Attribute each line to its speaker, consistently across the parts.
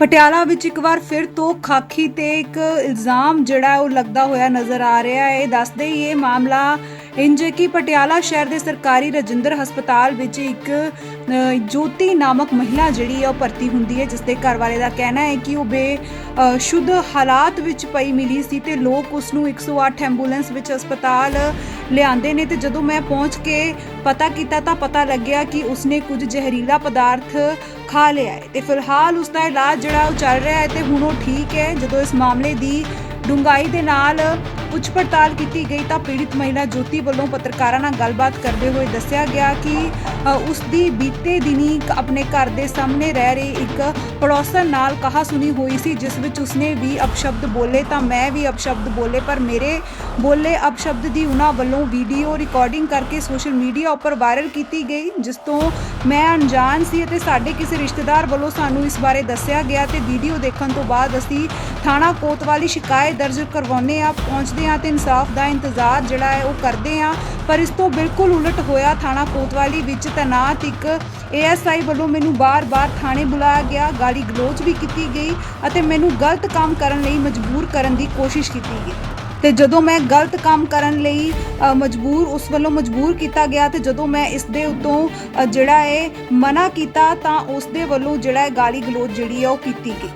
Speaker 1: ਪਟਿਆਲਾ ਵਿੱਚ ਇੱਕ ਵਾਰ ਫਿਰ ਤੋਂ ਖਾਕੀ ਤੇ ਇੱਕ ਇਲਜ਼ਾਮ ਜਿਹੜਾ ਉਹ ਲੱਗਦਾ ਹੋਇਆ ਨਜ਼ਰ ਆ ਰਿਹਾ ਹੈ। ਦੱਸਦੇ ਹੀ ਇਹ ਮਾਮਲਾ ਇੰਜ ਕਿ ਪਟਿਆਲਾ ਸ਼ਹਿਰ ਦੇ ਸਰਕਾਰੀ ਰਜਿੰਦਰ ਹਸਪਤਾਲ ਵਿੱਚ ਇੱਕ ਜੋਤੀ ਨਾਮਕ ਮਹਿਲਾ ਜਿਹੜੀ ਹੈ ਉਹ ਭਰਤੀ ਹੁੰਦੀ ਹੈ ਜਿਸ ਦੇ ਘਰ ਵਾਲੇ ਦਾ ਕਹਿਣਾ ਹੈ ਕਿ ਉਹ ਬੇ ਸ਼ੁੱਧ ਹਾਲਾਤ ਵਿੱਚ ਪਈ ਮਿਲੀ ਸੀ ਤੇ ਲੋਕ ਉਸ ਨੂੰ 108 ਐਂਬੂਲੈਂਸ ਵਿੱਚ ਹਸਪਤਾਲ ਲਿਆਂਦੇ ਨੇ ਤੇ ਜਦੋਂ ਮੈਂ ਪਹੁੰਚ ਕੇ ਪਤਾ ਕੀਤਾ ਤਾਂ ਪਤਾ ਲੱਗਿਆ ਕਿ ਉਸਨੇ ਕੁਝ ਜ਼ਹਿਰੀਲਾ ਪਦਾਰਥ ਖਾ ਲਿਆ ਹੈ ਤੇ ਫਿਲਹਾਲ ਉਸ ਦਾ ਇਲਾਜ ਜਿਹੜਾ ਉਹ ਚੱਲ ਰਿਹਾ ਹੈ ਤੇ ਹੁਣ ਉਹ ਠੀਕ ਹੈ। ਜਦੋਂ ਇਸ ਮਾਮਲੇ ਦੀ ਡੂੰਘਾਈ ਦੇ ਨਾਲ ਪੁੱਛ ਪੜਤਾਲ ਕੀਤੀ ਗਈ ਤਾਂ ਪੀੜਿਤ ਮਹਿਲਾ ਜੋਤੀ ਵੱਲੋਂ ਪੱਤਰਕਾਰਾਂ ਨਾਲ ਗੱਲਬਾਤ ਕਰਦੇ ਹੋਏ ਦੱਸਿਆ ਗਿਆ ਕਿ ਅ, ਉਸ ਦੀ ਬੀਤੇ ਦਿਨੀ ਆਪਣੇ ਘਰ ਦੇ ਸਾਹਮਣੇ ਰਹਿ ਰਹੀ ਇੱਕ ਪੜੋਸਣ ਨਾਲ ਕਹਾ ਸੁਣੀ ਹੋਈ ਸੀ ਜਿਸ ਵਿੱਚ ਉਸਨੇ ਵੀ ਅਪਸ਼ਬਦ ਬੋਲੇ ਤਾਂ ਮੈਂ ਵੀ ਅਪਸ਼ਬਦ ਬੋਲੇ ਪਰ ਮੇਰੇ ਬੋਲੇ ਅਪਸ਼ਬਦ ਦੀ ਉਹਨਾਂ ਵੱਲੋਂ ਵੀਡੀਓ ਰਿਕਾਰਡਿੰਗ ਕਰਕੇ ਸੋਸ਼ਲ ਮੀਡੀਆ ਉੱਪਰ ਵਾਇਰਲ ਕੀਤੀ ਗਈ ਜਿਸ ਤੋਂ ਮੈਂ ਅਣਜਾਣ ਸੀ ਅਤੇ ਸਾਡੇ ਕਿਸੇ ਰਿਸ਼ਤੇਦਾਰ ਵੱਲੋਂ ਸਾਨੂੰ ਇਸ ਬਾਰੇ ਦੱਸਿਆ ਗਿਆ ਤੇ ਵੀਡੀਓ ਦੇਖਣ ਤੋਂ ਬਾਅਦ ਅਸੀਂ ਥਾਣਾ ਕੋਤਵਾਲੀ ਸ਼ਿਕਾਇਤ ਦਰਜ ਕਰਵਾਉਂਦੇ ਆ ਪਹੁੰਚਦੇ ਆ ਤੇ ਇਨਸਾਫ ਦਾ ਇੰਤਜ਼ਾਰ ਜਿਹੜਾ ਹੈ ਉਹ ਕਰਦੇ ਆ ਪਰ ਇਸ ਤੋਂ ਬਿਲਕੁਲ ਉਲਟ ਹੋਇਆ ਥਾਣਾ ਕੋਤਵਾਲੀ ਵਿੱਚ ਤੈਨਾਤ ਇੱਕ ਏਐਸਆਈ ਵੱਲੋਂ ਮੈਨੂੰ ਬਾਰ-ਬਾਰ ਥਾਣੇ ਬੁਲਾਇਆ ਗਿਆ, ਗਾਲੀ ਗਲੋਚ ਵੀ ਕੀਤੀ ਗਈ ਅਤੇ ਮੈਨੂੰ ਗਲਤ ਕੰਮ ਕਰਨ ਲਈ ਮਜਬੂਰ ਕਰਨ ਦੀ ਕੋਸ਼ਿਸ਼ ਕੀਤੀ ਗਈ। ਤੇ ਜਦੋਂ ਮੈਂ ਗਲਤ ਕੰਮ ਕਰਨ ਲਈ ਮਜਬੂਰ, ਉਸ ਵੱਲੋਂ ਮਜਬੂਰ ਕੀਤਾ ਗਿਆ ਤੇ ਜਦੋਂ ਮੈਂ ਇਸ ਦੇ ਉਤੋਂ ਜਿਹੜਾ ਹੈ, ਮਨਾ ਕੀਤਾ ਤਾਂ ਉਸ ਦੇ ਵੱਲੋਂ ਜਿਹੜਾ ਹੈ ਗਾਲੀ ਗਲੋਚ ਜਿਹੜੀ ਹੈ ਉਹ ਕੀਤੀ ਗਈ।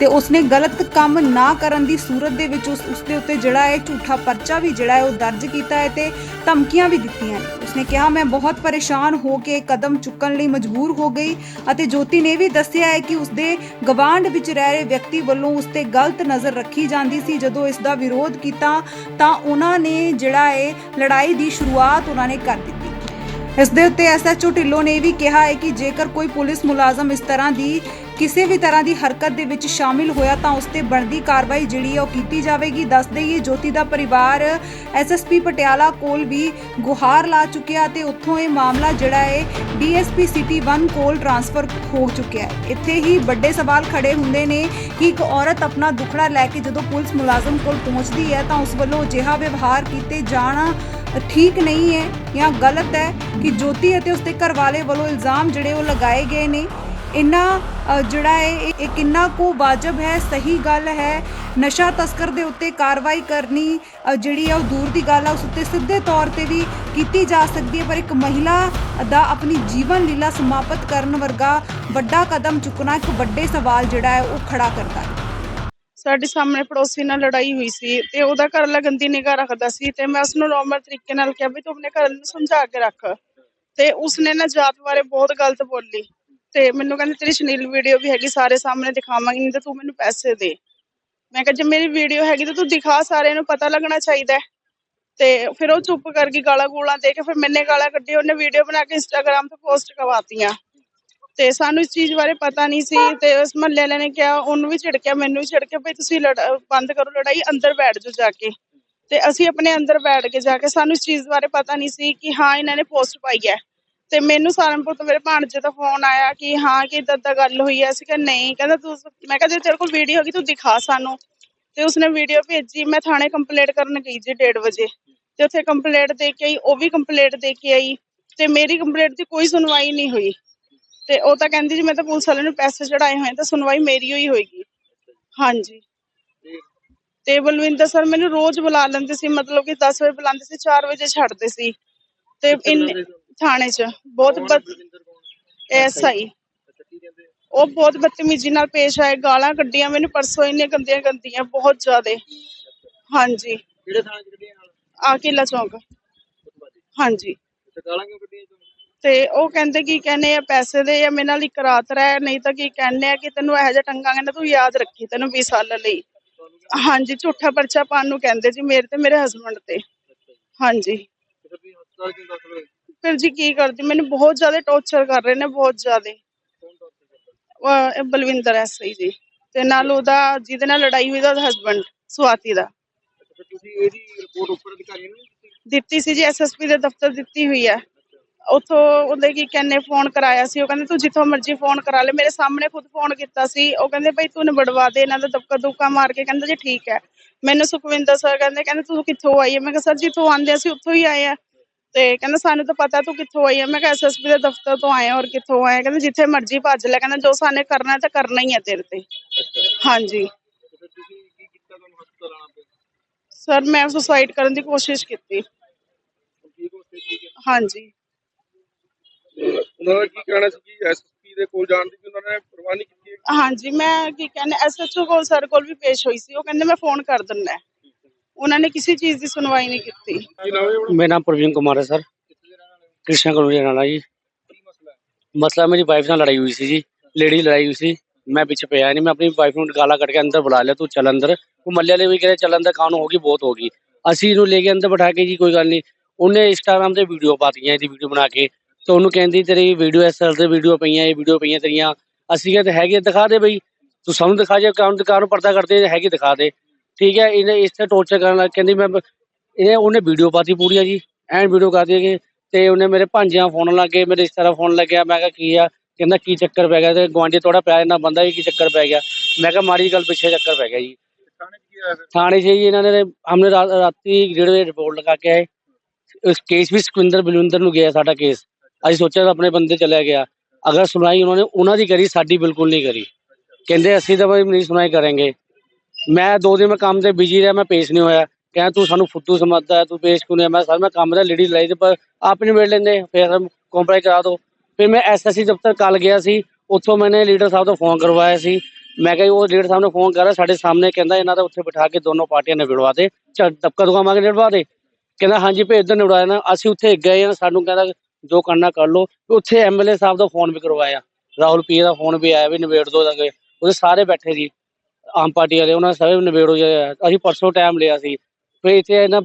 Speaker 1: ਤੇ ਉਸਨੇ ਗਲਤ ਕੰਮ ਨਾ ਕਰਨ ਦੀ ਸੂਰਤ ਦੇ ਵਿੱਚ ਉਸ ਉਸਦੇ ਉੱਤੇ ਜਿਹੜਾ ਹੈ ਝੂਠਾ ਪਰਚਾ ਵੀ ਜਿਹੜਾ ਹੈ ਉਹ ਦਰਜ ਕੀਤਾ ਹੈ ਤੇ ਧਮਕੀਆਂ ਵੀ ਦਿੱਤੀਆਂ ਨੇ। ਉਸਨੇ ਕਿਹਾ, ਮੈਂ ਬਹੁਤ ਪਰੇਸ਼ਾਨ ਹੋ ਕੇ ਕਦਮ ਚੁੱਕਣ ਲਈ ਮਜਬੂਰ ਹੋ ਗਈ ਅਤੇ ਜੋਤੀ ਨੇ ਵੀ ਦੱਸਿਆ ਹੈ ਕਿ ਉਸਦੇ ਗਵਾਂਢ ਵਿੱਚ ਰਹਿ ਰਹੇ ਵਿਅਕਤੀ ਵੱਲੋਂ ਉਸ ਤੇ ਗਲਤ ਨਜ਼ਰ ਰੱਖੀ ਜਾਂਦੀ ਸੀ। ਜਦੋਂ ਇਸ ਦਾ ਵਿਰੋਧ ਕੀਤਾ ਤਾਂ ਉਹਨਾਂ ਨੇ ਜਿਹੜਾ ਹੈ ਲੜਾਈ ਦੀ ਸ਼ੁਰੂਆਤ ਉਹਨਾਂ ਨੇ ਕਰ ਦਿੱਤੀ। ਇਸ ਦੇ ਉੱਤੇ ਐਸਐਚਓ ਢਿੱਲੋਂ ਨੇ ਵੀ ਕਿਹਾ ਹੈ ਕਿ ਜੇਕਰ ਕੋਈ ਪੁਲਿਸ ਮੁਲਾਜ਼ਮ ਇਸ ਤਰ੍ਹਾਂ ਦੀ ਕਿਸੇ ਵੀ ਤਰ੍ਹਾਂ ਦੀ ਹਰਕਤ ਦੇ ਵਿੱਚ ਸ਼ਾਮਿਲ ਹੋਇਆ ਤਾਂ ਉਸ ਤੇ ਬਣਦੀ ਕਾਰਵਾਈ ਜਿਹੜੀ ਹੈ ਉਹ ਕੀਤੀ ਜਾਵੇਗੀ। ਦੱਸ ਦੇਈਏ, ਜੋਤੀ ਦਾ ਪਰਿਵਾਰ ਐਸਐਸਪੀ ਪਟਿਆਲਾ ਕੋਲ ਵੀ ਗੁਹਾਰ ਲਾ ਚੁੱਕਿਆ ਤੇ ਉੱਥੋਂ ਇਹ ਮਾਮਲਾ ਜਿਹੜਾ ਹੈ ਡੀਐਸਪੀ ਸਿਟੀ 1 ਕੋਲ ਟਰਾਂਸਫਰ ਹੋ ਚੁੱਕਿਆ ਹੈ। ਇੱਥੇ ਹੀ ਵੱਡੇ ਸਵਾਲ ਖੜੇ ਹੁੰਦੇ ਨੇ ਕਿ ਇੱਕ ਔਰਤ ਆਪਣਾ ਦੁਖੜਾ ਲੈ ਕੇ ਜਦੋਂ ਪੁਲਿਸ ਮੁਲਾਜ਼ਮ ਕੋਲ ਪਹੁੰਚਦੀ ਹੈ ਤਾਂ ਉਸ ਵੱਲੋਂ ਅਜਿਹਾ ਵਿਵਹਾਰ ਕੀਤੇ ਜਾਣਾ ਠੀਕ ਨਹੀਂ ਹੈ ਜਾਂ ਗਲਤ ਹੈ ਕਿ ਜੋਤੀ ਅਤੇ ਉਸਦੇ ਘਰ ਵਾਲੇ ਵੱਲੋਂ ਇਲਜ਼ਾਮ ਜਿਹੜੇ ਉਹ ਲਗਾਏ ਗਏ ਨੇ। ਇੰਨਾ ਜਿਹੜਾ ਹੈ, ਇਹ ਕਿੰਨਾ ਕੁ ਵਾਜਬ ਹੈ, ਸਹੀ ਗੱਲ ਹੈ। ਨਸ਼ਾ ਤਸਕਰ ਦੇ ਉੱਤੇ ਕਾਰਵਾਈ ਕਰਨੀ ਜਿਹੜੀ ਹੈ ਉਹ ਦੂਰ ਦੀ ਗੱਲ ਹੈ ਉਸ ਉੱਤੇ ਸਿੱਧੇ ਤੌਰ ਤੇ ਵੀ ਕੀਤੀ ਜਾ ਸਕਦੀ ਹੈ, ਪਰ ਇੱਕ ਮਹਿਲਾ ਦਾ ਆਪਣੀ ਜੀਵਨ ਲੀਲਾ ਸਮਾਪਤ ਕਰਨ ਵਰਗਾ ਵੱਡਾ ਕਦਮ ਚੁੱਕਣਾ, ਇੱਕ ਵੱਡੇ ਸਵਾਲ ਜਿਹੜਾ ਹੈ, ਉਹ ਖੜਾ ਕਰਦਾ ਹੈ।
Speaker 2: ਸਾਡੇ ਸਾਹਮਣੇ ਪੜੋਸੀ ਨਾਲ ਲੜਾਈ ਹੋਈ ਸੀ ਤੇ ਉਹਦਾ ਘਰ ਵਾਲਾ ਗੰਦੀ ਨਿਗਾਹ ਰੱਖਦਾ ਸੀ ਤੇ ਮੈਂ ਉਸਨੂੰ ਨੋਰਮਲ ਤਰੀਕੇ ਨਾਲ ਕਿਹਾ ਵੀ ਤੂੰ ਆਪਣੇ ਘਰ ਨੂੰ ਸਮਝਾ ਕੇ ਰੱਖ। ਤੇ ਉਸਨੇ ਨਾ ਜਾਤ ਬਾਰੇ ਬਹੁਤ ਗਲਤ ਬੋਲੀ। ਤੇ ਮੈਨੂੰ ਕਹਿੰਦੀ ਤੇਰੀ ਸ਼ਨੀਲ ਵੀਡੀਓ ਵੀ ਹੈਗੀ ਸਾਰੇ ਸਾਹਮਣੇ ਦਿਖਾਵਾਂਗੀ, ਨਹੀਂ ਤੇ ਤੂੰ ਮੈਨੂੰ ਪੈਸੇ ਦੇ। ਮੈਂ ਕਿਹਾ ਜੇ ਮੇਰੀ ਵੀਡੀਓ ਹੈਗੀ ਤਾਂ ਤੂੰ ਦਿਖਾ ਸਾਰਿਆਂ ਨੂੰ, ਪਤਾ ਲੱਗਣਾ ਚਾਹੀਦਾ ਤੇ ਫਿਰ ਉਹ ਚੁੱਪ ਕਰ ਗਾਲਾਂ ਗੂਲਾਂ ਦੇ ਕੇ ਫਿਰ ਮੈਨੇ ਗਾਲਾਂ ਕੱਢੀ ਉਹਨੇ ਵੀਡੀਓ ਬਣਾ ਕੇ ਇੰਸਟਾਗ੍ਰam ਤੇ ਪੋਸਟ ਕਰਵਾਤੀਆਂ। ਤੇ ਸਾਨੂੰ ਇਸ ਚੀਜ਼ ਬਾਰੇ ਪਤਾ ਨਹੀਂ ਸੀ ਤੇ ਉਸ ਮਹੱਲੇ ਵਾਲੇ ਨੇ ਕਿਹਾ, ਉਹਨੂੰ ਵੀ ਝਿੜਕਿਆ, ਮੈਨੂੰ ਵੀ ਝਿੜਕਿਆ, ਵੀ ਤੁਸੀਂ ਬੰਦ ਕਰੋ ਲੜਾਈ, ਅੰਦਰ ਬੈਠ ਜਾਓ ਜਾ ਕੇ। ਤੇ ਅਸੀਂ ਆਪਣੇ ਅੰਦਰ ਬੈਠ ਕੇ ਜਾ ਕੇ ਸਾਨੂੰ ਇਸ ਚੀਜ਼ ਬਾਰੇ ਪਤਾ ਨਹੀਂ ਸੀ ਕਿ ਹਾਂ, ਇਹਨਾਂ ਨੇ ਪੋਸਟ ਪਾਈ ਹੈ। ਤੇ ਮੈਨੂੰ ਸਾਰਨਪੁਰ ਤੋਂ ਮੇਰੇ ਭਾਣਜੇ ਦਾ ਫੋਨ ਆਇਆ ਕਿ ਹਾਂ ਕਿ ਇਦਾਂ ਦਾ ਗੱਲ ਹੋਈ ਹੈ। ਅਸੀਂ ਕਿਹਾ ਨਹੀਂ ਕਹਿੰਦਾ ਤੂੰ ਮੈਂ ਕਿਹਾ ਜੇ ਤੇਰੇ ਕੋਲ ਵੀਡੀਓ ਹੈਗੀ ਤੂੰ ਦਿਖਾ ਸਾਨੂੰ। ਤੇ ਉਸਨੇ ਵੀਡੀਓ ਭੇਜੀ। ਮੈਂ ਥਾਣੇ ਕੰਪਲੇਂਟ ਕਰਨ ਗਈ ਜੀ 1:30 ਵਜੇ। ਤੇ ਉੱਥੇ ਕੰਪਲੇਂਟ ਦੇ ਕੇ ਆਈ ਉਹ ਵੀ ਕੰਪਲੇਂਟ ਦੇ ਕੇ ਆਈ। ਤੇ ਮੇਰੀ ਕੰਪਲੇਂਟ ਦੀ ਕੋਈ ਸੁਣਵਾਈ ਨਹੀਂ ਹੋਈ। ਤੇ ਉਹ ਤਾਂ ਕਹਿੰਦੀ ਜੀ ਮੈਂ ਤਾਂ ਪੁਲਿਸ ਵਾਲਿਆਂ ਨੂੰ ਪੈਸੇ ਚੜਾਏ ਹੋਏ ਤਾਂ ਸੁਣਵਾਈ ਮੇਰੀ ਹੋਈ ਹੋਏਗੀ। ਹਾਂਜੀ। ਤੇ ਬਲਵਿੰਦਰ ਸਰ ਮੈਨੂੰ ਰੋਜ਼ ਬੁਲਾ ਲੈਂਦੇ ਸੀ ਮਤਲਬ ਕਿ 10 ਵਜੇ ਬੁਲਾਉਂਦੇ ਸੀ 4 ਵਜੇ ਛੱਡਦੇ ਸੀ। ਤੇ ਇਨ ਥਾਣੇ 'ਚ। ਬਹੁਤ ਐਸਆਈ ਉਹ ਬਹੁਤ ਬਦਤਮੀਜ਼ੀ ਨਾਲ ਪੇਸ਼ ਆਏ। ਗਾਲਾਂ ਕੱਢੀਆਂ ਮੈਨੂੰ ਪਰਸੋਂ ਇੰਨੀਆਂ ਗੰਦੀਆਂ ਗੰਦੀਆਂ ਬਹੁਤ ਜ਼ਿਆਦੇ। ਹਾਂਜੀ।
Speaker 3: ਕਿਹੜੇ ਥਾਣੇ ਚ ਗੱਡੀਆਂ ਨਾਲ
Speaker 2: ਆ ਕਿਲਾ ਚੌਂਕ ਹਾਂਜੀ।
Speaker 3: ਤੇ ਗਾਲਾਂ ਕਿਉਂ ਕੱਢੀਆਂ ਤੁਹਾਨੂੰ
Speaker 2: ਤੇ ਉਹ ਕਹਿੰਦੇ ਕੀ ਕਹਿੰਦੇ ਆ ਪੈਸੇ ਦੇ ਜਾਂ ਮੇਰੇ ਨਾਲ ਇੱਕ ਰਾਤ ਰਹਿ ਨਹੀਂ ਤਾਂ ਕੀ ਕਹਿੰਦੇ ਆ ਕਿ ਤੈਨੂੰ ਇਹੋ ਜਿਹਾ ਟੰਗਾਂਗੇ ਨਾ ਤੂੰ ਯਾਦ ਰੱਖੀ ਤੈਨੂੰ 20 ਸਾਲ ਲਈ। ਹਾਂਜੀ ਝੂਠਾ ਪਰਚਾ ਪਾਉਣ ਨੂੰ ਕਹਿੰਦੇ ਜੀ ਮੇਰੇ ਤੇ ਮੇਰੇ ਹਸਬੰਡ ਤੇ। ਹਾਂਜੀ।
Speaker 3: ਫਿਰ
Speaker 2: ਜੀ ਕੀ ਕਰਦੀ? ਮੈਨੂੰ ਬਹੁਤ ਜ਼ਿਆਦਾ ਟੌਰਚਰ ਕਰ ਰਹੇ ਨੇ ਬਹੁਤ ਜ਼ਿਆਦਾ। ਬਲਵਿੰਦਰ ਐਸਆਈ ਜੀ ਤੇ ਨਾਲ ਉਹਦਾ ਜਿਹਦੇ ਨਾਲ ਲੜਾਈ ਹੋਈ ਦਾ ਹਸਬੰਡ ਸਵਾਤੀ ਦਾ।
Speaker 3: ਅੱਛਾ ਫਿਰ ਤੁਸੀਂ ਇਹਦੀ ਰਿਪੋਰਟ ਉੱਪਰ ਅਧਿਕਾਰੀਆਂ ਨੂੰ ਨਹੀਂ ਦਿੱਤੀ?
Speaker 2: ਸੀ ਜੀ ਐਸਐਸਪੀ ਦੇ ਦਫ਼ਤਰ ਦਿੱਤੀ ਹੋਈ ਹੈ। ਉਥੋਂ ਉਹਦੇ ਕੀ ਕਹਿੰਦੇ ਫੋਨ ਕਰਾਇਆ ਸੀ। ਉਹ ਕਹਿੰਦੇ ਤੂੰ ਜਿੱਥੋਂ ਮਰਜ਼ੀ ਫੋਨ ਕਰਾ ਲੈ। ਮੇਰੇ ਸਾਹਮਣੇ ਖੁਦ ਫੋਨ ਕੀਤਾ ਸੀ। ਉਹ ਕਹਿੰਦੇ ਭਾਈ ਤੂੰ ਨਿਬੜਵਾ ਦੇ ਇਹਨਾਂ ਦਾ ਦਬਕਾ ਦੁੱਕਾ ਮਾਰ ਕੇ। ਕਹਿੰਦਾ ਜੀ ਠੀਕ ਹੈ। ਮੈਨੂੰ ਸੁਖਵਿੰਦਰ ਸਰ ਕਹਿੰਦੇ ਕਹਿੰਦੇ ਤੂੰ ਕਿੱਥੋਂ ਆਈ ਹੈ? ਮੈਂ ਕਿਹਾ ਸਰ ਜਿੱਥੋਂ ਆਂਦੇ ਅਸੀਂ ਉੱਥੋਂ ਹੀ ਆਏ ਆ ਤੇ ਕਹਿੰਦਾ ਸਾਨੂੰ ਤਾਂ ਪਤਾ ਤੂੰ ਕਿੱਥੋਂ ਆਈ ਹੈ ਮੈਂ ਕਿਹਾ ਐਸਐਸਪੀ ਦੇ ਦਫ਼ਤਰ ਤੋਂ ਆਏ ਔਰ ਕਿੱਥੋਂ ਆਏ ਕਹਿੰਦਾ ਜਿੱਥੇ ਮਰਜ਼ੀ ਭੱਜ ਲੈ। ਕਹਿੰਦਾ ਜੋ ਸਾਨੇ ਕਰਨਾ ਤਾਂ ਕਰਨਾ ਹੀ ਹੈ ਤੇਰੇ ਤੇ। ਹਾਂਜੀ।
Speaker 3: ਕੀ
Speaker 2: ਸਰ ਮੈਂ ਸੁਸਾਈਡ ਕਰਨ ਦੀ ਕੋਸ਼ਿਸ਼ ਕੀਤੀ। ਹਾਂਜੀ।
Speaker 3: ਉਹਨਾਂ ਦਾ ਕੀ ਕਹਿਣਾ ਸੀ ਕਿ ਐਸਪੀ ਦੇ ਕੋਲ ਜਾਣ ਦੀ ਵੀ ਉਹਨਾਂ ਨੇ ਪਰਵਾਹ ਨਹੀਂ ਕੀਤੀ ਹੈ।
Speaker 2: ਹਾਂਜੀ ਮੈਂ ਕੀ ਕਹਿੰਦੇ ਐਸਐਚਓ ਕੋਲ ਸਰ ਕੋਲ ਵੀ ਪੇਸ਼ ਹੋਈ ਸੀ। ਉਹ ਕਹਿੰਦੇ ਮੈਂ ਫੋਨ ਕਰ ਦਿੰਦਾ। ਉਹਨਾਂ ਨੇ ਕਿਸੇ ਚੀਜ਼ ਦੀ ਸੁਣਵਾਈ ਨਹੀਂ ਕੀਤੀ।
Speaker 4: ਮੇਰਾ ਨਾਮ ਪ੍ਰਵੀਨ ਕੁਮਾਰ ਹੈ ਸਰ? ਕ੍ਰਿਸ਼ਨ ਕਲੋਨੀ ਰਹਿਣ ਜੀ। ਮਸਲਾ ਮੇਰੀ ਵਾਈਫ ਨਾਲ ਲੜਾਈ ਹੋਈ ਸੀ ਜੀ। ਲੇਡੀ ਲੜਾਈ ਹੋਈ ਸੀ। ਮੈਂ ਪਿੱਛੇ ਪਿਆ ਨਹੀਂ ਮੈਂ ਆਪਣੀ ਵਾਈਫ ਨੂੰ ਗਾਲਾਂ ਕੱਢ ਕੇ ਅੰਦਰ ਬੁਲਾ ਲਿਆ ਤੂੰ ਚੱਲ ਅੰਦਰ। ਉਹ ਮੱਲੇ ਵਾਲੇ ਵੀ ਕਹਿੰਦੇ ਚੱਲ ਅੰਦਰ ਕਾਨੂੰ ਹੋਗੀ ਬਹੁਤ ਹੋਗੀ ਅਸੀਂ ਇਹਨੂੰ ਲੈ ਕੇ ਅੰਦਰ ਬਿਠਾ ਕੇ ਜੀ ਕੋਈ ਗੱਲ ਨਹੀਂ ਉਹਨੇ ਇੰਸਟਾਗ੍ਰਾਮ ਤੇ ਵੀਡੀਓ ਪਾਤੀਆਂ ਇਹਦੀ ਵੀਡੀਓ ਬਣਾ ਕੇ। ਤੇ ਉਹਨੂੰ ਕਹਿੰਦੀ ਤੇਰੀ ਵੀਡੀਓ ਇਸ ਤਰ੍ਹਾਂ ਤੇ ਵੀਡੀਓ ਪਈਆਂ ਇਹ ਵੀਡੀਓ ਪਈਆਂ ਤੇਰੀਆਂ। ਅਸੀਂ ਕਹਿੰਦੇ ਹੈਗੇ ਦਿਖਾ ਦੇ ਬਈ। ਤੂੰ ਸਾਨੂੰ ਦਿਖਾ ਜੇ ਕਾਨੂੰ ਕਾਨੂੰ ਪਰਦਾ ਕਰਦੇ ਹੈਗੇ ਦਿਖਾ ਦੇ। ਠੀਕ ਹੈ ਇਹਨੇ ਇਸ ਤੇ ਟੋਰਚਰ ਕਰਨ ਲੱਗ ਕਹਿੰਦੀ ਮੈਂ ਇਹ ਉਹਨੇ ਵੀਡੀਓ ਪਾਤੀ ਪੂਰੀ ਆ ਜੀ ਐਨ ਵੀਡੀਓ ਕਰਦੀ ਕਿ ਤੇ ਉਹਨੇ ਮੇਰੇ ਭਾਂਜਿਆਂ ਫੋਨ ਲੱਗੇ ਮੇਰੇ ਇਸ ਤਰ੍ਹਾਂ ਫੋਨ ਲੱਗਿਆ ਮੈਂ ਕਿਹਾ ਕੀ ਆ ਕਹਿੰਦਾ ਕੀ ਚੱਕਰ ਪੈ ਗਿਆ ਤੇ ਗਵਾਂਢੀ ਥੋੜਾ ਪਿਆ ਇਹਨਾਂ ਬੰਦਾ ਵੀ ਕੀ ਚੱਕਰ ਪੈ ਗਿਆ। ਮੈਂ ਕਿਹਾ ਮਾੜੀ ਗੱਲ ਪਿੱਛੇ ਚੱਕਰ ਪੈ ਗਿਆ ਜੀ।
Speaker 3: ਥਾਣੇ 'ਚ
Speaker 4: ਜੀ ਇਹਨਾਂ ਨੇ ਹਮਨੇ ਰਾਤੀ ਜਿਹੜੇ ਰਿਪੋਰਟ ਲਗਾ ਕੇ ਆਏ ਉਸ ਕੇਸ ਵੀ ਸੁਖਵਿੰਦਰ ਬਲਵਿੰਦਰ ਨੂੰ ਗਿਆ ਸਾਡਾ ਕੇਸ ਅਸੀਂ ਸੋਚਿਆ ਆਪਣੇ ਬੰਦੇ ਚਲਿਆ ਗਿਆ। ਅਗਰ ਸੁਣਾਈ ਉਹਨਾਂ ਨੇ ਉਹਨਾਂ ਦੀ ਕਰੀ ਸਾਡੀ ਬਿਲਕੁਲ ਨਹੀਂ ਕਰੀ। ਕਹਿੰਦੇ ਅਸੀਂ ਤਾਂ ਬਈ ਨਹੀਂ ਸੁਣਾਈ ਕਰਾਂਗੇ। ਮੈਂ ਦੋ ਦਿਨ ਮੈਂ ਕੰਮ ਤੇ ਬਿਜ਼ੀ ਰਿਹਾ ਮੈਂ ਪੇਸ਼ ਨਹੀਂ ਹੋਇਆ। ਕਹਿੰਦਾ ਤੂੰ ਸਾਨੂੰ ਫੁੱਦੂ ਸਮਝਦਾ ਹੈ, ਤੂੰ ਪੇਸ਼ ਕਿਉਂ ਨਹੀਂ ਹੋਇਆ? ਮੈਂ ਸਰ ਮੈਂ ਕੰਮ ਦਾ ਲੇਡੀ ਲਾਈ ਤੇ ਪਰ ਆਪ ਨਹੀਂ ਮਿਲ ਲੈਂਦੇ। ਫਿਰ ਕੰਪਲਾਈ ਕਰਾ ਦਿਓ। ਫਿਰ ਮੈਂ ਐਸਐਸਸੀ ਦਫ਼ਤਰ ਕੱਲ ਗਿਆ ਸੀ। ਉੱਥੋਂ ਮੈंने ਲੀਡਰ ਸਾਹਿਬ ਤੋਂ ਫੋਨ ਕਰਵਾਇਆ ਸੀ। ਮੈਂ ਕਿਹਾ ਜੀ ਉਹ ਲੀਡਰ ਸਾਹਿਬ ਨੇ ਫੋਨ ਕਰਾ ਸਾਡੇ ਸਾਹਮਣੇ ਕਹਿੰਦਾ ਇਹਨਾਂ ਦਾ ਉੱਥੇ ਬਿਠਾ ਕੇ ਦੋਨੋਂ ਪਾਰਟੀਆਂ ਨੇ ਵਿੜਵਾ ਦੇ। ਚੱਲ ਦਬਕਾ ਦੁਕਾ ਮੰਗ ਨਿੜਵਾ ਦੇ। ਕਹਿੰਦਾ ਹਾਂਜੀ ਭੇਜ ਦੇ ਨਿੜਵਾਇਆ ਨਾ। ਅਸੀਂ ਉੱਥੇ ਗਏ ਆ ਸਾਨੂੰ ਕਹਿੰਦਾ ਜੋ ਕਰਨਾ ਕਰ ਲਓ। ਉੱਥੇ ਐਮਐਲਏ ਸਾਹਿਬ ਦਾ ਫੋਨ ਵੀ ਕਰਵਾਇਆ। ਰਾਹੁਲ ਪੀ ਦਾ ਫੋਨ ਵੀ ਆਇਆ ਵੀ ਨਿਬੇੜ ਦੋ ਦਗੇ ਉਹਦੇ ਸਾਰੇ ਬੈਠੇ ਜੀ ਆਮ ਪਾਰਟੀ ਵਾਲੇ, ਉਹਨਾਂ ਸਾਰੇ ਨਿਬੇੜੋ ਜੀ ਅਸੀਂ ਪਰਸੋਂ ਟਾਈਮ ਲਿਆ ਸੀ। ਫਿਰ ਇੱਥੇ ਇਹਨਾਂ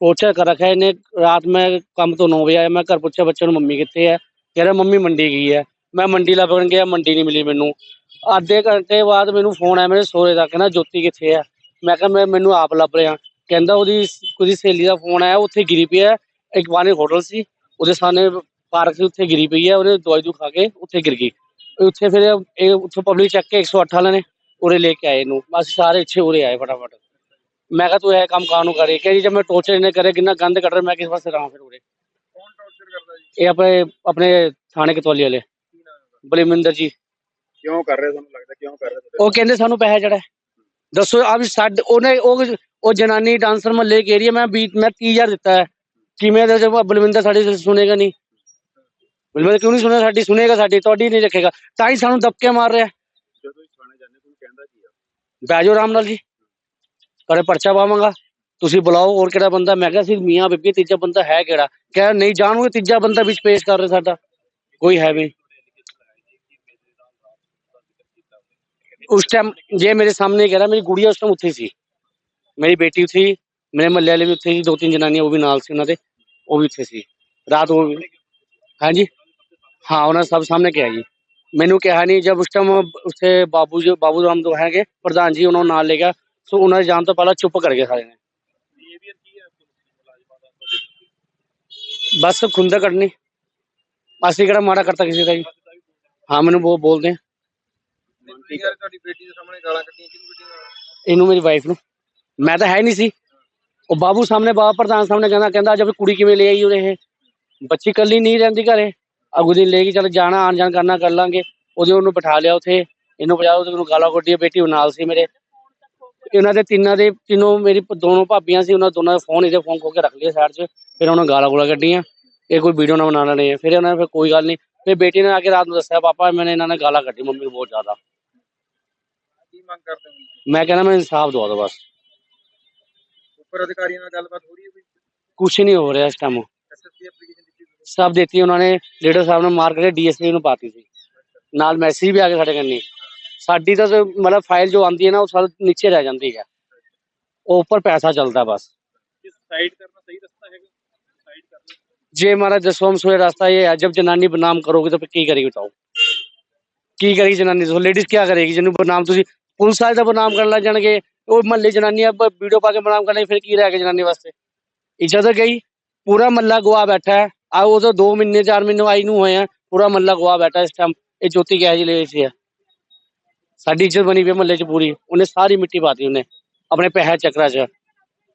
Speaker 4: ਪੋਚਾ ਕਰ ਰੱਖਿਆ। ਇਹਨੇ ਰਾਤ ਮੈਂ ਕੰਮ ਤੋਂ 9 ਵਜੇ ਆਇਆ। ਮੈਂ ਘਰ ਪੁੱਛਿਆ ਬੱਚੇ ਨੂੰ ਮੰਮੀ ਕਿੱਥੇ ਹੈ ਕਹਿੰਦਾ ਮੰਮੀ, ਮੰਡੀ ਗਈ ਹੈ ਮੈਂ ਮੰਡੀ ਲੱਭਣ ਗਿਆ, ਮੰਡੀ ਨਹੀਂ ਮਿਲੀ ਮੈਨੂੰ। ਅੱਧੇ ਘੰਟੇ ਬਾਅਦ ਮੈਨੂੰ ਫੋਨ ਆਇਆ ਮੇਰੇ ਸੋਹਰੇ ਦਾ। ਕਹਿੰਦਾ, ਜੋਤੀ ਕਿੱਥੇ ਹੈ ਮੈਂ ਕਿਹਾ, ਮੈਂ, ਮੈਨੂੰ ਆਪ ਲੱਭ ਰਿਹਾ। ਕਹਿੰਦਾ, ਉਹਦੀ ਉਹਦੀ ਸਹੇਲੀ ਦਾ ਫੋਨ ਆਇਆ। ਉੱਥੇ ਗਿਰੀ ਪਈ ਹੈ ਇੱਕ ਬਾਨੇ ਹੋਟਲ ਸੀ। ਉਹਦੇ ਸਾਹਮਣੇ ਪਾਰਕ ਸੀ। ਉੱਥੇ ਗਿਰੀ ਪਈ ਹੈ ਉਹਨੇ ਦਵਾਈ ਦੂ ਖਾ ਕੇ ਉੱਥੇ ਗਿਰ ਗਈ। ਉੱਥੇ ਫਿਰ ਇਹ, ਉੱਥੋਂ ਪਬਲਿਕ ਚੱਕ ਕੇ 108 ਵਾਲਿਆਂ ਨੇ ਉਰੇ ਲੈ ਕੇ ਆਏ ਇਹਨੂੰ ਅਸੀਂ ਸਾਰੇ ਇੱਥੇ ਉਰੇ ਆਏ ਫਟਾਫਟ। ਮੈਂ ਕਿਹਾ ਤੂੰ ਇਹ ਕੰਮ ਕਾਹਨੂੰ ਕਰੇ? ਕਿ ਜਦ ਮੈਂ ਟੋਰਚਰ ਇਹਨੇ ਕਰੇ ਕਿੰਨਾ ਗੰਦ ਕੱਢ ਰਿਹਾ ਮੈਂ ਕਿਸ ਪਾਸੇ ਰਹਾਂ ਫਿਰ ਉਰੇ?
Speaker 3: ਕੌਣ ਟੌਰਚਰ ਕਰਦਾ ਜੀ?
Speaker 4: ਇਹ ਆਪਣੇ ਆਪਣੇ ਥਾਣੇ ਕਤਵਾਲੀ ਵਾਲੇ।
Speaker 3: ਹੈ?
Speaker 4: ਬਲਵਿੰਦਰ ਜੀ।
Speaker 3: ਕਿਉਂ ਕਰ ਰਹੇ ਤੁਹਾਨੂੰ ਲੱਗਦਾ ਕਿਉਂ ਕਰ ਰਹੇ ਤੁਹਾਡੇ
Speaker 4: ਉਹ ਕਹਿੰਦੇ ਸਾਨੂੰ ਪੈਸਾ ਚੜਾ ਦੱਸੋ ਆ ਵੀ ਸਾਡੇ ਉਹਨੇ ਉਹ ਉਹ ਜਨਾਨੀ ਡਾਂਸਰ ਮਹੱਲੇ ਕੇ ਏਰੀਆ ਮੈਂ ਵੀ ਮੈਂ 30000 ਦਿੱਤਾ ਹੈ। ਕਿਵੇਂ ਦੇ ਜਬ ਬਲਵਿੰਦਰ ਸਾਡੀ ਸੁਣੇਗਾ ਨਹੀਂ। ਬਲਵਿੰਦਰ ਕਿਉਂ ਨਹੀਂ ਸੁਣੇਗਾ ਸਾਡੀ ਸੁਣੇਗਾ ਸਾਡੀ ਤੁਹਾਡੀ ਨਹੀਂ ਰੱਖੇਗਾ। ਤਾਂ ਹੀ ਸਾਨੂੰ ਦਬਕੇ ਮਾਰ ਰਿਹਾ
Speaker 3: ਜਦੋਂ ਤੁਸੀਂ ਥਾਣੇ ਜਾਂਦੇ ਤੁਹਾਨੂੰ ਕਹਿੰਦਾ ਕੀ ਬਹਿ
Speaker 4: ਜਾਓ ਆਰਾਮ ਨਾਲ ਜੀ। ਕਰੇ ਪਰਚਾ ਪਾਵਾਂਗਾ। ਤੁਸੀਂ ਬੁਲਾਓ ਹੋਰ ਕਿਹੜਾ ਬੰਦਾ। ਮੈਂ ਕਿਹਾ ਸੀ ਮੀਆਂ ਬੀਬੀ, ਤੀਜਾ ਬੰਦਾ ਹੈ ਕਿਹੜਾ? ਕਹਿ ਨਹੀਂ ਜਾਣੂਗੇ, ਤੀਜਾ ਬੰਦਾ ਵਿੱਚ ਪੇਸ਼ ਕਰ ਰਿਹਾ ਸਾਡਾ। ਕੋਈ ਹੈ ਵੀ ਉਸ ਟਾਈਮ ਜੇ ਮੇਰੇ ਸਾਹਮਣੇ ਕਹਿ ਰਿਹਾ, ਮੇਰੀ ਗੁੜੀਆ ਉਸ ਟਾਈਮ ਉੱਥੇ ਸੀ। ਮੇਰੀ ਬੇਟੀ ਉੱਥੇ ਮੇਰੇ ਮੱਲੇ ਵਾਲੇ ਵੀ ਉੱਥੇ ਸੀ ਦੋ ਤਿੰਨ ਜਨਾਨੀਆਂ ਉਹ ਵੀ ਨਾਲ ਸੀ ਉਹਨਾਂ ਦੇ, ਉਹ ਵੀ ਉੱਥੇ ਸੀ। ਰਾਤ ਉਹ ਵੀ ਹਾਂਜੀ? ਹਾਂ, ਉਹਨਾਂ ਸਭ ਸਾਹਮਣੇ ਕਿਹਾ ਜੀ। ਮੈਨੂੰ ਕਿਹਾ ਨਹੀਂ ਜਬ ਉਸ ਟਾਈਮ ਉੱਥੇ ਬਾਬੂ ਜੀ ਬਾਬੂ ਰਾਮ ਤੋਂ ਹੈਗੇ ਪ੍ਰਧਾਨ ਜੀ ਉਹਨਾਂ ਨੂੰ ਨਾਲ ਲੈ ਗਿਆ ਸੋ ਉਹਨਾਂ ਦੇ ਜਾਣ ਤੋਂ ਪਹਿਲਾਂ ਚੁੱਪ ਕਰ ਗਏ ਸਾਰੇ ਨੇ
Speaker 3: ਦਾ
Speaker 4: ਬਸ ਖੁੰਦਾ ਕੱਢਣੀ। ਅਸੀਂ ਕਿਹੜਾ ਮਾੜਾ ਕਰਤਾ ਕਿਸੇ ਦਾ ਜੀ? ਹਾਂ ਮੈਨੂੰ ਉਹ ਬੋਲਦੇ ਆ।
Speaker 3: ਤੁਸੀਂ ਯਾਰ ਤੁਹਾਡੀ ਬੇਟੀ ਦੇ ਸਾਹਮਣੇ ਗਾਲਾਂ ਕੱਢੀਆਂ ਕਿਹਨੂੰ ਕੱਢੀਆਂ ਗਾਲਾਂ?
Speaker 4: ਇਹਨੂੰ ਮੇਰੀ ਵਾਈਫ ਨੂੰ। ਮੈਂ ਤਾਂ ਹੈ ਨਹੀਂ ਸੀ। ਉਹ ਬਾਬੂ ਸਾਹਮਣੇ ਬਾਬਾ ਪ੍ਰਧਾਨ ਸਾਹਮਣੇ ਕਹਿੰਦਾ ਕਹਿੰਦਾ ਜਦ ਕੁੜੀ ਕਿਵੇਂ ਲੈ ਆਈ ਉਰੇ ਇਹ? ਬੱਚੀ ਕੱਲੀ ਨਹੀਂ ਰਹਿੰਦੀ ਘਰੇ। ਅਗੂ ਦਿਨ ਲੈ ਕੇ ਚੱਲ ਜਾਣਾ ਆਣ ਜਾਣ ਕਰਨਾ ਕਰ ਲਾਂਗੇ। ਉਹਦੇ ਉਹਨੂੰ ਬਿਠਾ ਲਿਆ ਉੱਥੇ ਇਹਨੂੰ ਬਜਾ ਉਹਦੇ ਨੂੰ ਗਾਲਾਂ ਕੱਢੀਆਂ ਬੇਟੀ ਉਹ ਨਾਲ ਸੀ ਮੇਰੇ। ਇਹਨਾਂ ਦੇ ਤਿੰਨਾਂ ਦੇ ਤਿੰਨੋਂ ਮੇਰੀ ਦੋਨੋਂ ਭਾਬੀਆਂ ਸੀ ਉਹਨਾਂ ਦੋਨਾਂ ਦੇ ਫੋਨ ਇਹਦੇ ਫੋਨ ਖੋ ਕੇ ਰੱਖ ਲਏ ਸਾਈਡ 'ਚ। ਫਿਰ ਉਹਨਾਂ ਗਾਲਾਂ ਗੋਲਾਂ ਕੱਢੀਆਂ। ਇਹ ਕੋਈ ਵੀਡੀਓ ਨਾ ਬਣਾ ਲੈਣੇ ਫਿਰ ਉਹਨਾਂ ਨੇ ਫਿਰ ਕੋਈ ਗੱਲ ਨਹੀਂ। ਫਿਰ ਬੇਟੀ ਨੇ ਆ ਕੇ ਰਾਤ ਨੂੰ ਦੱਸਿਆ ਪਾਪਾ ਮੈਨੇ ਇਹਨਾਂ ਨੇ ਗਾਲਾਂ ਕੱਢੀ ਮੰਮੀ ਨੂੰ ਬਹੁਤ ਜ਼ਿਆਦਾ।
Speaker 3: ਕੀ ਮੰਗ ਕਰਦੇ ਹੋ
Speaker 4: ਮੈਂ ਕਹਿੰਦਾ ਮੈਂ ਇਨਸਾਫ ਦਵਾ ਦੋ ਬਸ।
Speaker 3: ਉੱਪਰ ਅਧਿਕਾਰੀਆਂ ਨਾਲ ਗੱਲਬਾਤ ਹੋ ਰਹੀ ਹੈ ਕੋਈ?
Speaker 4: ਕੁਛ ਨਹੀਂ ਹੋ ਰਿਹਾ ਇਸ ਟਾਈਮ
Speaker 3: ਐਸਐਸਪੀ ਐਪਲੀਕੇਸ਼ਨ?
Speaker 4: ਸਭ ਦਿੱਤੀ ਉਹਨਾਂ ਨੇ ਲੀਡਰ ਸਾਹਿਬ ਨੇ ਮਾਰ ਕੇ ਡੀਐਸਪੀ ਨੂੰ ਪਾਤੀ ਸੀ ਨਾਲ ਮੈਸੇਜ ਵੀ ਆ ਕੇ ਸਾਡੇ ਕੰਨੀ ਸਾਡੀ ਤਾਂ ਜੋ ਮਤਲਬ ਫਾਈਲ ਜੋ ਆਂਦੀ ਹੈ ਨਾ ਉਹ ਸਾਲ ਨੀਚੇ ਰਹਿ ਜਾਂਦੀ ਹੈ ਉਹ ਉੱਪਰ ਪੈਸਾ ਚੱਲਦਾ ਬਸ
Speaker 3: ਕਿ ਸਾਈਡ ਕਰਨਾ ਸਹੀ ਰਸਤਾ ਹੈਗਾ ਸਾਈਡ ਕਰਨਾ
Speaker 4: ਜੇ हमारा दसवम सोए रास्ता ये है जब जनानी बदनाम करोगे तो फिर की करेगी बताओ ਕੀ ਕਰੇਗੀ ਜਨਾਨੀ ਦੱਸੋ ਲੇਡੀਜ਼ ਕੀ ਕਰੇਗੀ ਜਿਹਨੂੰ ਬਦਨਾਮ ਤੁਸੀਂ ਪੁਲਿਸ ਵਾਲੇ ਦਾ ਬਦਨਾਮ ਕਰਨ ਲੱਗ ਜਾਣਗੇ ਉਹ ਮਹੱਲੇ ਜਨਾਨੀਆਂ ਵੀਡੀਓ ਪਾ ਕੇ ਬਦਨਾਮ ਕਰਨੇ ਫਿਰ ਕੀ ਰਹਿ ਗਿਆ ਜਨਾਨੀ ਵਾਸਤੇ ਇੱਜ਼ਤ ਗਈ ਪੂਰਾ ਮੱਲਾ ਗਵਾ ਬੈਠਾ ਹੈ ਆ ਉਹ ਤਾਂ 2 ਮਹੀਨੇ 4 ਮਹੀਨੇ ਆਈ ਨੂੰ ਹੋਏ ਆ। ਪੂਰਾ ਮੱਲਾ ਗਵਾ ਬੈਠਾ ਇਸ ਟਾਈਮ ਇਹ ਜੋਤੀ ਕਹਿ ਜੀ ਲੈ ਸੀ ਸਾਡੀ ਇੱਜ਼ਤ ਬਣੀ ਪਈ ਮਹੱਲੇ 'ਚ ਪੂਰੀ। ਉਹਨੇ ਸਾਰੀ ਮਿੱਟੀ ਪਾਤੀ ਉਹਨੇ, ਆਪਣੇ ਪੈਸੇ ਚੱਕਰਾਂ 'ਚ।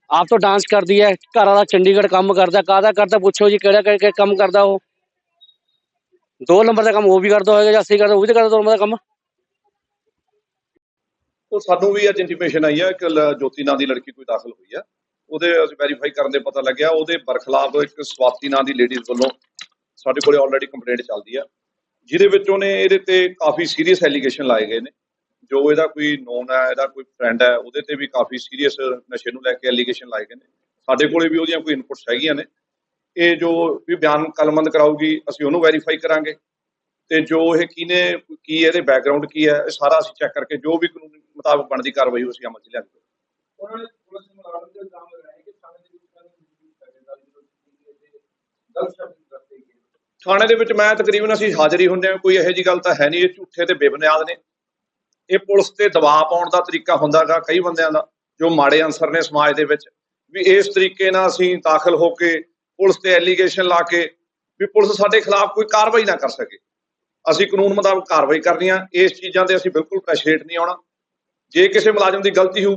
Speaker 4: ਆਪ ਤਾਂ ਡਾਂਸ ਕਰਦੀ ਹੈ ਘਰ ਵਾਲਾ ਚੰਡੀਗੜ੍ਹ ਕੰਮ ਕਰਦਾ, ਕਾਹਦਾ ਕਰਦਾ, ਪੁੱਛੋ ਜੀ ਕਿਹੜਾ ਕਿਹੜਾ ਕੰਮ ਕਰਦਾ ਉਹ। ਦੋ ਨੰਬਰ ਦਾ ਕੰਮ ਉਹ ਵੀ ਕਰਦਾ ਹੋਏਗਾ ਜਾਂ ਅਸੀਂ ਕਰਦਾ, ਉਹ ਵੀ ਕਰਦਾ ਦੋ ਨੰਬਰ ਦਾ ਕੰਮ।
Speaker 5: ਉਹ ਸਾਨੂੰ ਵੀ ਅੱਜ ਇੰਟੀਮੇਸ਼ਨ ਆਈ ਹੈ ਕਿ ਜੋਤੀ ਨਾਂ ਦੀ ਲੜਕੀ ਕੋਈ ਦਾਖਲ ਹੋਈ ਆ। ਉਹਦੇ ਅਸੀਂ ਵੈਰੀਫਾਈ ਕਰਨ ਦੇ ਪਤਾ ਲੱਗਿਆ, ਉਹਦੇ ਬਰਖਲਾਫ ਇੱਕ ਸਵਾਤੀ ਨਾਂ ਦੀ ਲੇਡੀਜ਼ ਵੱਲੋਂ ਸਾਡੇ ਕੋਲੇ ਆਲਰੇਡੀ ਕੰਪਲੇਂਟ ਚੱਲਦੀ ਆ। ਜਿਹਦੇ ਵਿੱਚ ਉਹਨੇ ਇਹਦੇ ਤੇ ਕਾਫੀ ਸੀਰੀਅਸ ਐਲੀਗੇਸ਼ਨ ਲਾਏ ਗਏ ਨੇ। ਜੋ ਇਹਦਾ ਕੋਈ ਨੋਨ ਹੈ ਇਹਦਾ ਕੋਈ ਫਰੈਂਡ ਹੈ ਉਹਦੇ ਤੇ ਵੀ ਕਾਫੀ ਸੀਰੀਅਸ ਨਸ਼ੇ ਨੂੰ ਲੈ ਕੇ ਐਲੀਗੇਸ਼ਨ ਲਾਏ ਗਏ ਨੇ। ਸਾਡੇ ਕੋਲੇ ਵੀ ਉਹਦੀਆਂ ਕੋਈ ਇਨਪੁਟਸ ਹੈਗੀਆਂ ਨੇ। ਇਹ ਜੋ ਵੀ ਬਿਆਨ ਕਲਮੰਦ ਕਰਾਊਗੀ, ਅਸੀਂ ਉਹਨੂੰ ਵੈਰੀਫਾਈ ਕਰਾਂਗੇ। ਤੇ ਜੋ ਇਹ ਕਿਨੇ ਕੀ ਇਹਦੇ ਬੈਕਗ੍ਰਾਉਂਡ ਕੀ ਹੈ ਇਹ ਸਾਰਾ ਅਸੀਂ ਚੈੱਕ ਕਰਕੇ ਜੋ ਵੀ ਕਾਨੂੰਨ ਮੁਤਾਬਕ ਬਣਦੀ ਕਾਰਵਾਈ ਉਹ ਅਸੀਂ ਅਮਲ 'ਚ ਲਿਆਂਦੇ।
Speaker 3: ਉਹਨਾਂ ਨੇ ਪੁਲਿਸ ਥਾਣੇ ਦੇ ਵਿੱਚ
Speaker 5: ਮੈਂ ਤਕਰੀਬਨ ਅਸੀਂ ਹਾਜ਼ਰੀ ਹੁੰਦੇ ਹਾਂ, ਕੋਈ ਇਹੋ ਜੀ ਗੱਲ ਤਾਂ ਹੈ ਨਹੀਂ, ਇਹ ਝੂਠੇ ਤੇ ਬੇਬੁਨਿਆਦ ਨੇ। ਇਹ ਪੁਲਿਸ ਤੇ ਦਬਾਅ ਪਾਉਣ ਦਾ ਤਰੀਕਾ ਹੁੰਦਾਗਾ ਕਈ ਬੰਦਿਆਂ ਦਾ, ਜੋ ਮਾੜੇ ਅਨਸਰ ਨੇ ਸਮਾਜ ਦੇ ਵਿੱਚ। ਵੀ ਇਸ ਤਰੀਕੇ ਨਾਲ ਅਸੀਂ ਦਾਖਲ ਹੋ ਕੇ ਪੁਲਿਸ ਤੇ ਐਲੀਗੇਸ਼ਨ ਲਾ ਕੇ ਵੀ ਪੁਲਿਸ ਸਾਡੇ ਖਿਲਾਫ ਕੋਈ ਕਾਰਵਾਈ ਨਾ ਕਰ ਸਕੇ। ਅਸੀਂ ਕਾਨੂੰਨ ਮੁਤਾਬਕ ਕਾਰਵਾਈ ਕਰਨੀ ਆ, ਇਸ ਚੀਜ਼ਾਂ ਤੇ ਅਸੀਂ ਬਿਲਕੁਲ ਪੈਸ਼ੇਟ ਨਹੀਂ ਆਉਣਾ। ਜੇ ਕਿਸੇ ਮੁਲਾਜ਼ਮ ਦੀ ਗਲਤੀ ਹੋਊ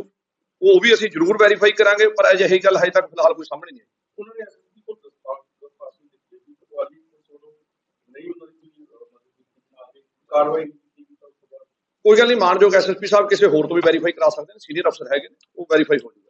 Speaker 5: ਉਹ ਵੀ ਅਸੀਂ ਜ਼ਰੂਰ ਵੈਰੀਫਾਈ ਕਰਾਂਗੇ ਪਰ ਅਜਿਹੀ ਗੱਲ ਹਜੇ ਤੱਕ ਫਿਲਹਾਲ ਕੋਈ ਸਾਹਮਣੇ ਨਹੀਂ ਆਈ।
Speaker 3: ਉਹਨਾਂ ਨੇ ਕਾਰਵਾਈ
Speaker 5: ਕੋਈ ਗੱਲ ਨਹੀਂ ਮਾਨਯੋਗ ਐਸਐਸਪੀ ਸਾਹਿਬ ਕਿਸੇ ਹੋਰ ਤੋਂ ਵੀ ਵੈਰੀਫਾਈ ਕਰਾ ਸਕਦੇ ਨੇ ਸੀਨੀਅਰ ਅਫਸਰ ਹੈਗੇ ਨੇ ਉਹ ਵੈਰੀਫਾਈ ਹੋ ਜਾਊਗਾ।